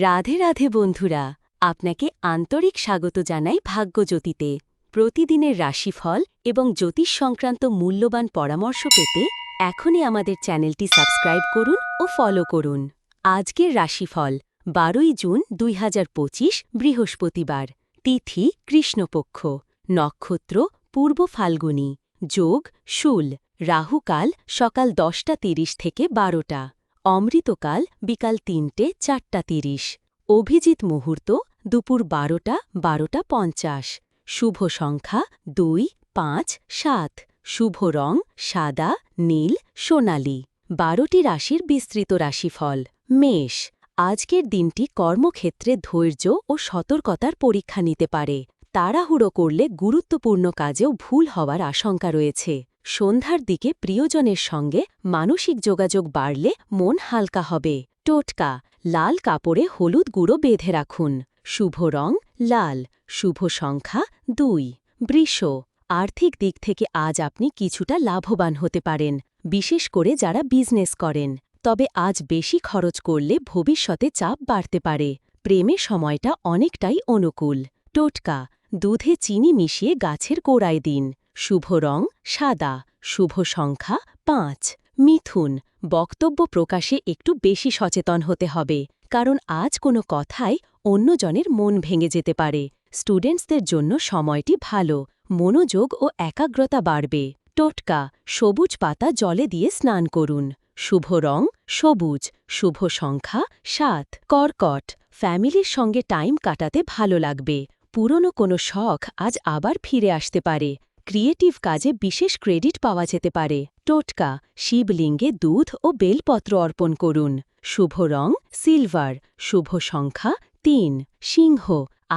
রাধে রাধে বন্ধুরা, আপনাকে আন্তরিক স্বাগত জানাই ভাগ্যজ্যোতিতে। প্রতিদিনের রাশিফল এবং জ্যোতিষ সংক্রান্ত মূল্যবান পরামর্শ পেতে এখনই আমাদের চ্যানেলটি সাবস্ক্রাইব করুন ও ফলো করুন। আজকের রাশিফল, বারোই জুন দুই হাজার পঁচিশ, বৃহস্পতিবার। তিথি, কৃষ্ণপক্ষ। নক্ষত্র, পূর্ব ফাল্গুনী। যোগ, শুল। রাহুকাল সকাল দশটা তিরিশ থেকে বারোটা। অমৃতকাল বিকাল তিনটে চারটা তিরিশ। অভিজিৎ মুহূর্ত দুপুর বারোটা বারোটা পঞ্চাশ। শুভ সংখ্যা দুই, পাঁচ, সাত। শুভ রং সাদা, নীল, সোনালি। বারোটি রাশির বিস্তৃত রাশিফল। মেষ। আজকের দিনটি কর্মক্ষেত্রে ধৈর্য ও সতর্কতার পরীক্ষা নিতে পারে। তাড়াহুড়ো করলে গুরুত্বপূর্ণ কাজেও ভুল হওয়ার আশঙ্কা রয়েছে। সন্ধ্যার দিকে প্রিয়জনের সঙ্গে মানসিক যোগাযোগ বাড়লে মন হালকা হবে। টোটকা, লাল কাপড়ে হলুদ গুঁড়ো বেঁধে রাখুন। শুভ রং, লাল। শুভ সংখ্যা, দুই। বৃষ, আর্থিক দিক থেকে আজ আপনি কিছুটা লাভবান হতে পারেন, বিশেষ করে যারা বিজনেস করেন। তবে আজ বেশি খরচ করলে ভবিষ্যতে চাপ বাড়তে পারে। প্রেমে সময়টা অনেকটাই অনুকূল। টোটকা, দুধে চিনি মিশিয়ে গাছের গোড়ায় দিন। শুভ রং সাদা, শুভ সংখ্যা পাঁচ। মিথুন, বক্তব্য প্রকাশে একটু বেশি সচেতন হতে হবে, কারণ আজ কোনো কথায় অন্যজনের মন ভেঙে যেতে পারে। স্টুডেন্টসদের জন্য সময়টি ভালো, মনোযোগ ও একাগ্রতা বাড়বে। টোটকা, সবুজ পাতা জলে দিয়ে স্নান করুন। শুভ রং সবুজ, শুভ সংখ্যা সাত। কর্কট, ফ্যামিলির সঙ্গে টাইম কাটাতে ভালো লাগবে। পুরনো কোনো শখ আজ আবার ফিরে আসতে পারে। ক্রিয়েটিভ কাজে বিশেষ ক্রেডিট পাওয়া যেতে পারে। টোটকা, শিবলিঙ্গে দুধ ও বেলপত্র অর্পণ করুন। শুভ রং, সিলভার। শুভ সংখ্যা, তিন। সিংহ,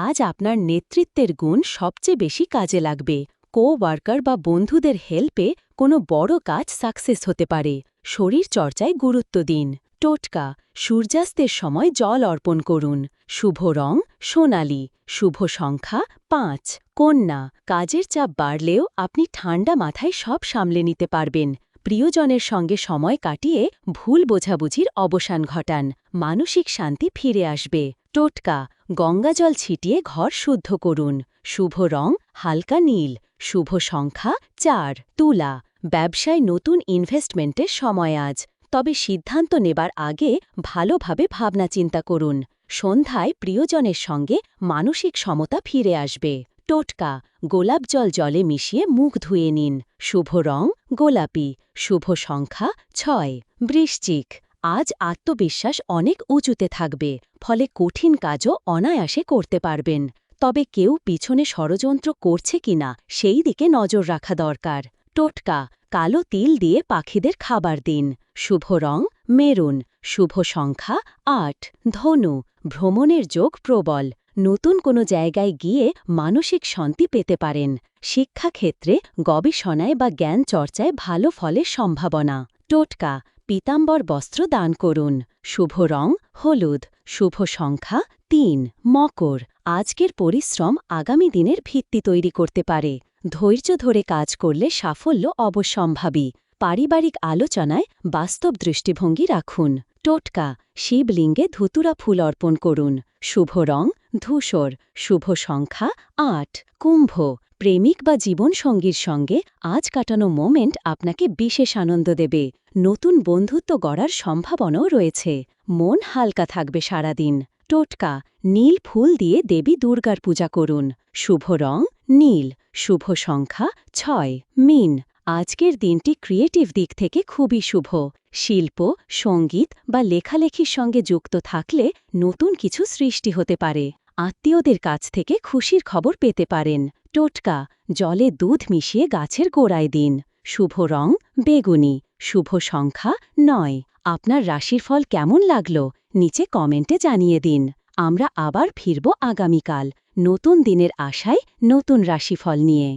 আজ আপনার নেতৃত্বের গুণ সবচেয়ে বেশি কাজে লাগবে। কো ওয়ার্কার বা বন্ধুদের হেল্পে কোনো বড় কাজ সাকসেস হতে পারে। শরীর চর্চায় গুরুত্ব দিন। টোটকা, সূর্যাস্তের সময় জল অর্পণ করুন। শুভ রং, সোনালি। শুভ সংখ্যা, পাঁচ। কন্যা, কাজের চাপ বাড়লেও আপনি ঠান্ডা মাথায় সব সামলে নিতে পারবেন। প্রিয়জনের সঙ্গে সময় কাটিয়ে ভুল বোঝাবুঝির অবসান ঘটান। মানসিক শান্তি ফিরে আসবে। টোটকা গঙ্গাজল ছিটিয়ে ঘর শুদ্ধ করুন। শুভ রং, হালকা নীল। শুভ সংখ্যা, চার। তুলা, ব্যবসায় নতুন ইনভেস্টমেন্টের সময় আজ। তবে সিদ্ধান্ত নেবার আগে ভালোভাবে ভাবনা চিন্তা করুন। সন্ধ্যায় প্রিয়জনের সঙ্গে মানসিক সমতা ফিরে আসবে। টোটকা, গোলাপ জল জলে মিশিয়ে মুখ ধুয়ে নিন। শুভ রং, গোলাপি। শুভ সংখ্যা, ছয়। বৃশ্চিক, আজ আত্মবিশ্বাস অনেক উঁচুতে থাকবে, ফলে কঠিন কাজও অনায়াসে করতে পারবেন। তবে কেউ পিছনে ষড়যন্ত্র করছে কিনা সেই দিকে নজর রাখা দরকার। টোটকা, কালো তিল দিয়ে পাখিদের খাবার দিন। শুভ রং মেরুন, শুভ সংখ্যা আট। ধনু, ভ্রমণের যোগ প্রবল। নতুন কোনো জায়গায় গিয়ে মানসিক শান্তি পেতে পারেন। শিক্ষাক্ষেত্রে গবেষণায় বা জ্ঞান চর্চায় ভালো ফলের সম্ভাবনা। টোটকা, পিতাম্বর বস্ত্র দান করুন। শুভ রং, হলুদ। শুভ সংখ্যা তিন। মকর, আজকের পরিশ্রম আগামী দিনের ভিত্তি তৈরি করতে পারে। ধৈর্য ধরে কাজ করলে সাফল্য অবশ্যম্ভাবী। পারিবারিক আলোচনায় বাস্তব দৃষ্টিভঙ্গি রাখুন। টোটকা, শিবলিঙ্গে ধুতুরা ফুল অর্পণ করুন। শুভ রং, ধূসর। শুভ সংখ্যা, আট। কুম্ভ, প্রেমিক বা জীবনসঙ্গীর সঙ্গে আজ কাটানো মোমেন্ট আপনাকে বিশেষ আনন্দ দেবে। নতুন বন্ধুত্ব গড়ার সম্ভাবনাও রয়েছে। মন হালকা থাকবে সারাদিন। টোটকা, নীল ফুল দিয়ে দেবী দুর্গার পূজা করুন। শুভ রং, নীল। শুভ সংখ্যা, ছয়। মিন। আজকের দিনটি ক্রিয়েটিভ দিক থেকে খুবই শুভ। শিল্প, সংগীত বা লেখালেখির সঙ্গে যুক্ত থাকলে নতুন কিছু সৃষ্টি হতে পারে। আত্মীয়দের কাছ থেকে খুশির খবর পেতে পারেন। টোটকা, জলে দুধ মিশিয়ে গাছের গোড়ায় দিন। শুভ রং, বেগুনি। শুভ সংখ্যা, নয়। আপনার রাশির ফল কেমন লাগল? নিচে কমেন্টে জানিয়ে দিন। আমরা আবার ফিরব আগামীকাল। নতুন দিনের আশায় নতুন রাশিফল নিয়ে।